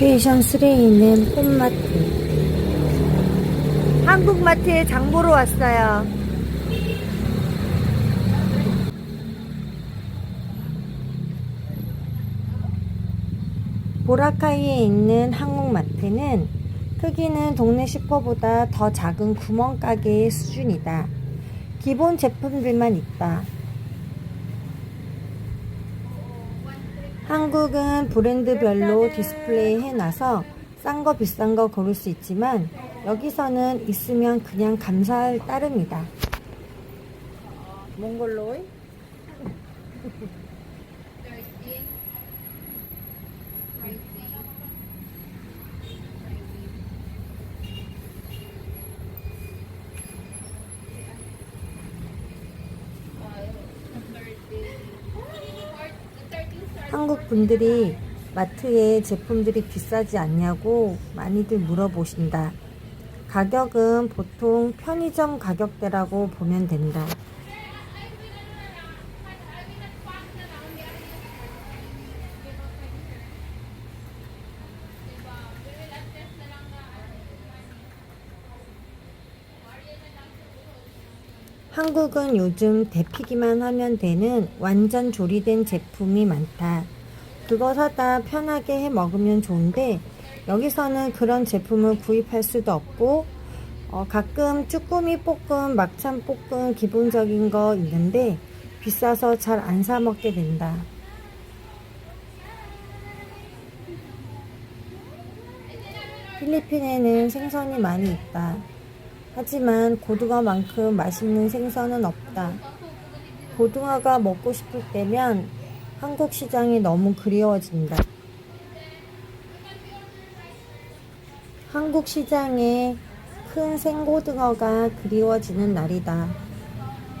스테이션 3에 있는 홈마트. 한국마트에 장 보러 왔어요. 보라카이에 있는 한국마트는 크기는 동네 슈퍼보다 더 작은 구멍가게의 수준이다. 기본 제품들만 있다. 한국은 브랜드별로 디스플레이 해놔서 싼 거 비싼 거 고를 수 있지만 여기서는 있으면 그냥 감사할 따름이다. 몽골로이? 한국 분들이 마트에 제품들이 비싸지 않냐고 많이들 물어보신다. 가격은 보통 편의점 가격대라고 보면 된다. 한국은 요즘 데피기만 하면 되는 완전 조리된 제품이 많다. 그거 사다 편하게 해 먹으면 좋은데 여기서는 그런 제품을 구입할 수도 없고 어, 가끔 쭈꾸미 볶음, 막참 볶음 기본적인 거 있는데 비싸서 잘 안 사 먹게 된다. 필리핀에는 생선이 많이 있다. 하지만 고등어만큼 맛있는 생선은 없다. 고등어가 먹고 싶을 때면 한국 시장이 너무 그리워진다. 한국 시장에 큰 생고등어가 그리워지는 날이다.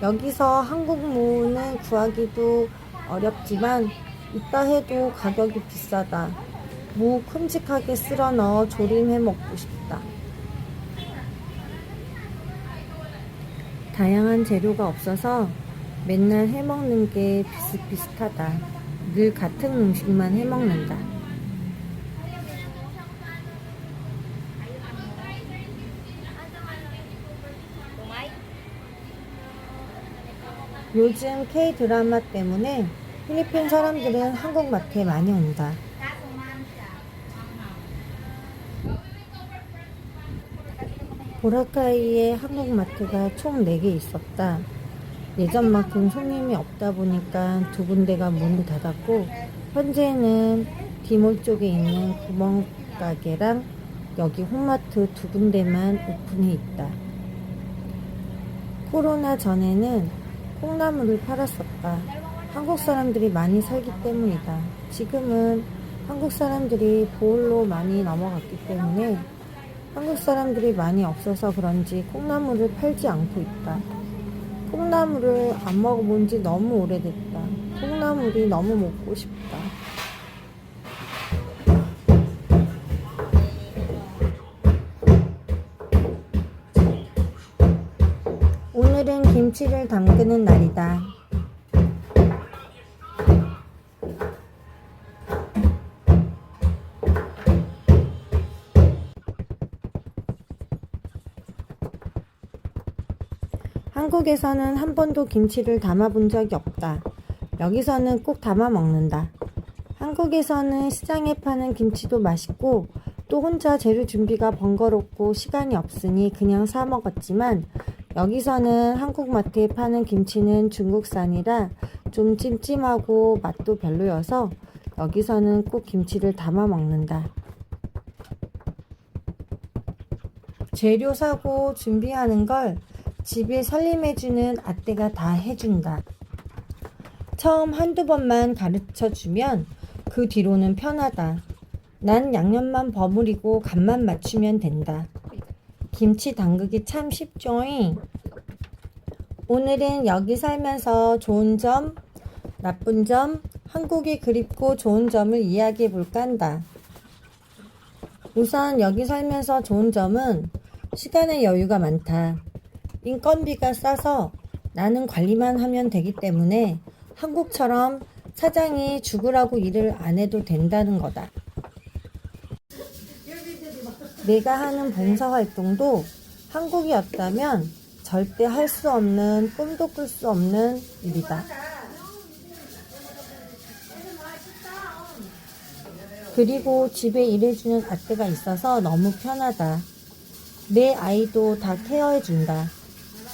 여기서 한국 무는 구하기도 어렵지만 있다 해도 가격이 비싸다. 무 큼직하게 쓸어 넣어 조림해 먹고 싶다. 다양한 재료가 없어서 맨날 해먹는 게 비슷비슷하다. 늘 같은 음식만 해먹는다. 요즘 K 드라마 때문에 필리핀 사람들은 한국 마트에 많이 온다. 보라카이에 한국 마트가 총 4개 있었다. 예전만큼 손님이 없다 보니까 두 군데가 문을 닫았고, 현재는 디몰 쪽에 있는 구멍가게랑 여기 홈마트 두 군데만 오픈해 있다. 코로나 전에는 콩나물을 팔았었다. 한국 사람들이 많이 살기 때문이다. 지금은 한국 사람들이 보홀로 많이 넘어갔기 때문에 한국 사람들이 많이 없어서 그런지 콩나물을 팔지 않고 있다. 콩나물을 안 먹어본 지 너무 오래됐다. 콩나물이 너무 먹고 싶다. 오늘은 김치를 담그는 날이다. 한국에서는 한 번도 김치를 담아본 적이 없다. 여기서는 꼭 담아 먹는다. 한국에서는 시장에 파는 김치도 맛있고 또 혼자 재료 준비가 번거롭고 시간이 없으니 그냥 사 먹었지만 여기서는 한국 마트에 파는 김치는 중국산이라 좀 찜찜하고 맛도 별로여서 여기서는 꼭 김치를 담아 먹는다. 재료 사고 준비하는 걸 집에 살림해주는 아떼가 다 해준다. 처음 한두 번만 가르쳐 주면 그 뒤로는 편하다. 난 양념만 버무리고 간만 맞추면 된다. 김치 담그기 참 쉽죠잉. 오늘은 여기 살면서 좋은 점, 나쁜 점, 한국이 그립고 좋은 점을 이야기해 볼까 한다. 우선 여기 살면서 좋은 점은 시간의 여유가 많다. 인건비가 싸서 나는 관리만 하면 되기 때문에 한국처럼 사장이 죽으라고 일을 안 해도 된다는 거다. 내가 하는 봉사활동도 한국이었다면 절대 할 수 없는 꿈도 꿀 수 없는 일이다. 그리고 집에 일해주는 아떼가 있어서 너무 편하다. 내 아이도 다 케어해준다.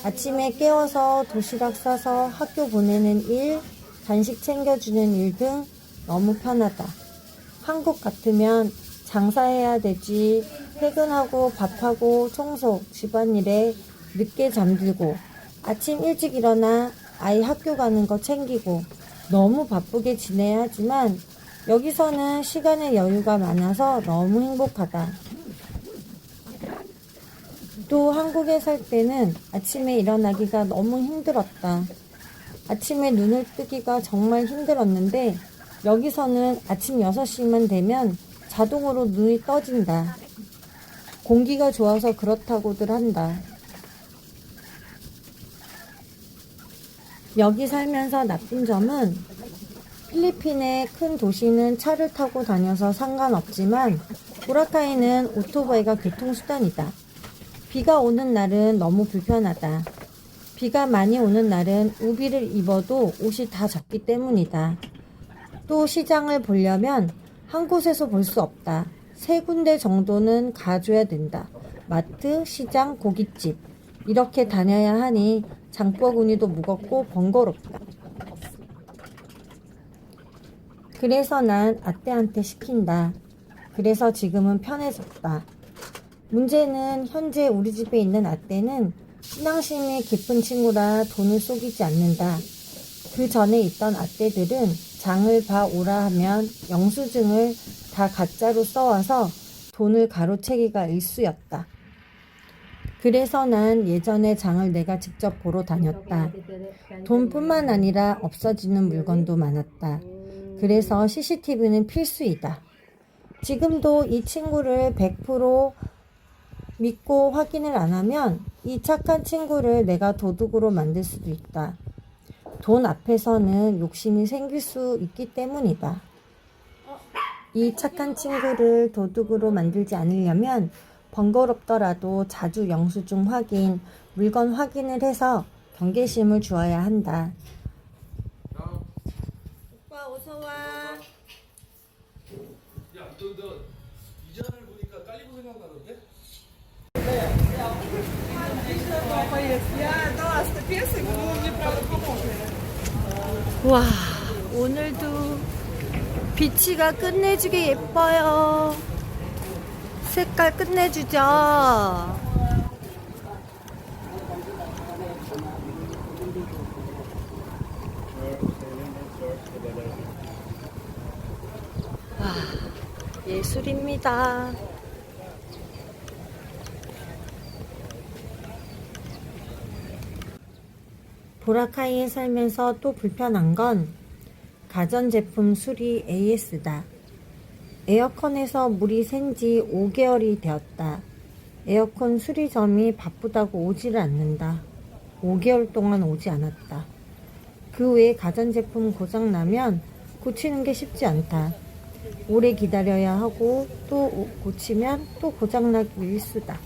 아침에 깨워서 도시락 싸서 학교 보내는 일, 간식 챙겨주는 일 등 너무 편하다. 한국 같으면 장사해야 되지. 퇴근하고 밥하고 청소, 집안일에 늦게 잠들고 아침 일찍 일어나 아이 학교 가는 거 챙기고 너무 바쁘게 지내야 하지만 여기서는 시간의 여유가 많아서 너무 행복하다. 또 한국에 살 때는 아침에 일어나기가 너무 힘들었다. 아침에 눈을 뜨기가 정말 힘들었는데 여기서는 아침 6시만 되면 자동으로 눈이 떠진다. 공기가 좋아서 그렇다고들 한다. 여기 살면서 나쁜 점은 필리핀의 큰 도시는 차를 타고 다녀서 상관없지만 보라카이는 오토바이가 교통수단이다. 비가 오는 날은 너무 불편하다. 비가 많이 오는 날은 우비를 입어도 옷이 다 젖기 때문이다. 또 시장을 보려면 한 곳에서 볼 수 없다. 세 군데 정도는 가줘야 된다. 마트, 시장, 고깃집. 이렇게 다녀야 하니 장바구니도 무겁고 번거롭다. 그래서 난 아떼한테 시킨다. 그래서 지금은 편해졌다. 문제는 현재 우리 집에 있는 아떼는 신앙심이 깊은 친구라 돈을 속이지 않는다. 그 전에 있던 아떼들은 장을 봐 오라 하면 영수증을 다 가짜로 써와서 돈을 가로채기가 일쑤였다. 그래서 난 예전에 장을 내가 직접 보러 다녔다. 돈뿐만 아니라 없어지는 물건도 많았다. 그래서 CCTV는 필수이다. 지금도 이 친구를 100% 믿고 확인을 안 하면 이 착한 친구를 내가 도둑으로 만들 수도 있다. 돈 앞에서는 욕심이 생길 수 있기 때문이다. 이 착한 친구를 도둑으로 만들지 않으려면 번거롭더라도 자주 영수증 확인, 물건 확인을 해서 경계심을 주어야 한다. 오빠 어서 와. 야, 너, 너 와, 오늘도 비치가 끝내주게 예뻐요. 색깔 끝내주죠. 와, 예술입니다. 보라카이에 살면서 또 불편한 건 가전제품 수리 AS다. 에어컨에서 물이 샌 지 5개월이 되었다. 에어컨 수리점이 바쁘다고 오지를 않는다. 5개월 동안 오지 않았다. 그 외에 가전제품 고장나면 고치는 게 쉽지 않다. 오래 기다려야 하고 또 오- 고치면 또 고장나기 일수다.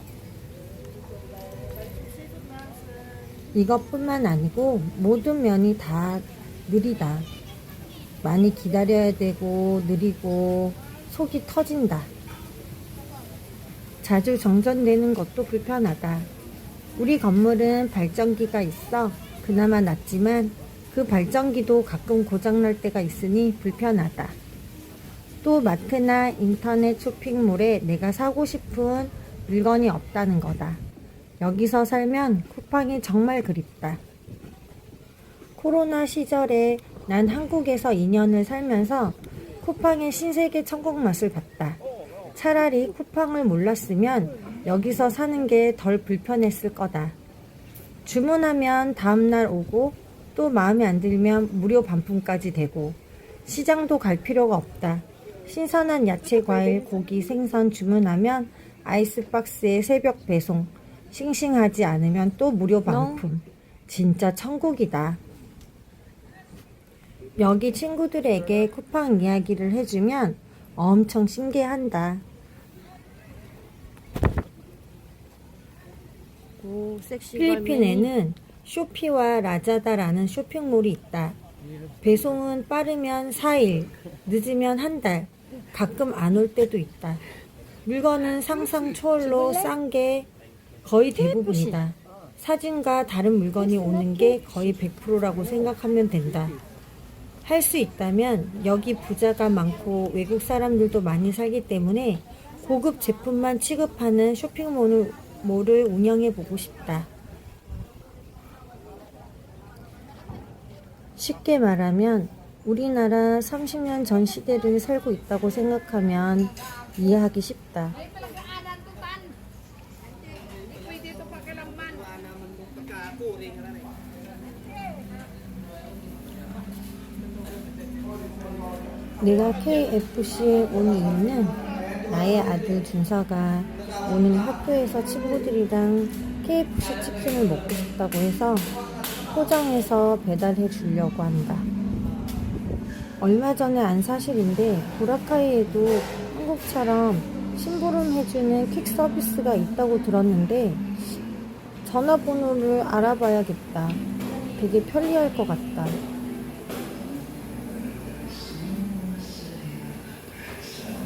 이것뿐만 아니고 모든 면이 다 느리다. 많이 기다려야 되고 느리고 속이 터진다. 자주 정전되는 것도 불편하다. 우리 건물은 발전기가 있어 그나마 낫지만 그 발전기도 가끔 고장날 때가 있으니 불편하다. 또 마트나 인터넷 쇼핑몰에 내가 사고 싶은 물건이 없다는 거다. 여기서 살면 쿠팡이 정말 그립다. 코로나 시절에 난 한국에서 2년을 살면서 쿠팡의 신세계 천국 맛을 봤다. 차라리 쿠팡을 몰랐으면 여기서 사는 게 덜 불편했을 거다. 주문하면 다음날 오고 또 마음에 안 들면 무료 반품까지 되고 시장도 갈 필요가 없다. 신선한 야채, 과일, 고기, 생선 주문하면 아이스박스에 새벽 배송. 싱싱하지 않으면 또 무료 반품. 진짜 천국이다. 여기 친구들에게 쿠팡 이야기를 해주면 엄청 신기해한다. 있고 섹시 필리핀에는 쇼피와 라자다라는 쇼핑몰이 있다. 배송은 빠르면 4일, 늦으면 한 달, 가끔 안 올 때도 있다. 물건은 상상 초월로 싼 게 거의 대부분이다. 사진과 다른 물건이 오는 게 거의 100%라고 생각하면 된다. 할 수 있다면 여기 부자가 많고 외국 사람들도 많이 살기 때문에 고급 제품만 취급하는 쇼핑몰을 몰을 운영해 보고 싶다. 쉽게 말하면 우리나라 30년 전 시대를 살고 있다고 생각하면 이해하기 쉽다. 내가 KFC에 온 이유는 나의 아들 준서가 오늘 학교에서 친구들이랑 KFC 치킨을 먹고 싶다고 해서 포장해서 배달해 주려고 한다. 얼마 전에 안 사실인데 보라카이에도 한국처럼 심부름 해주는 퀵 서비스가 있다고 들었는데 전화번호를 알아봐야겠다. 되게 편리할 것 같다.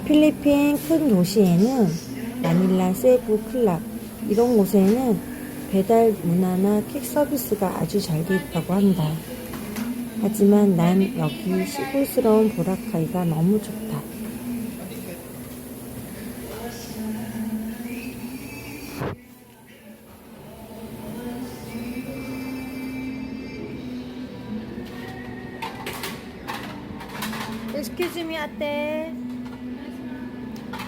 필리핀 큰 도시에는 마닐라, 세부, 클락 이런 곳에는 배달 문화나 퀵 서비스가 아주 잘 돼 있다고 한다. 하지만 난 여기 시골스러운 보라카이가 너무 좋다.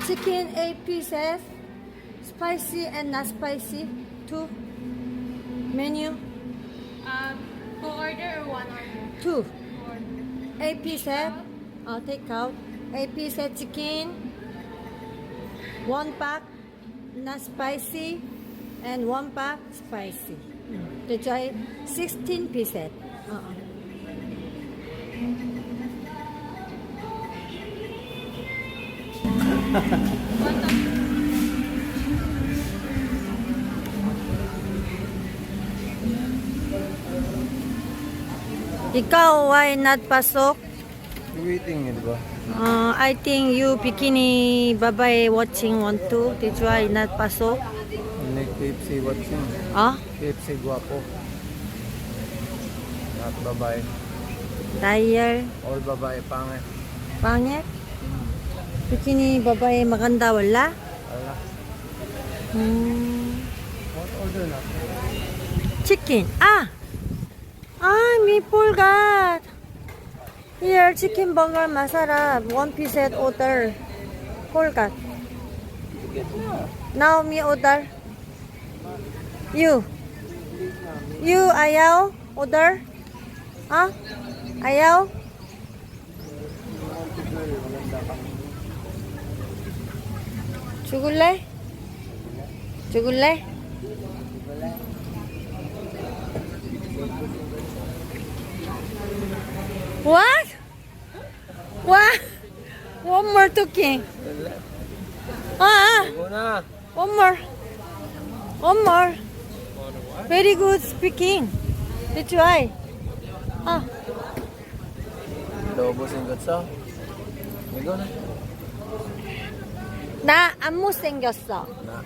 Chicken eight pieces, spicy and not spicy. Two. Menu Um, order or one order? two. Eight pieces. I'll take out. Eight pieces chicken. One pack not spicy, and one pack spicy. That's why sixteen pieces. Uh-uh. Ikaw, why not pasok? Waiting yun ba? Uh, I think you bikini babae watching want to. That's why not pasok. Hindi KFC watching. Ah, KFC guwapo. At babae. dial, All babae pangit. pangit. Bikini babae maganda wala. Ala. Hmm. What order na? Chicken. Ah! Ah, meatball got. Here, chicken burger masala. One piece at order. Colgate. Now me order. You. You ayaw order? Ah? Ayaw? 죽을래? 죽을래? What? What? One more talking. Ah, Go na! one more. One more. Very good speaking. That's why. Ah, Lobo singgatsa. Go na. 나 안 못생겼어. 나.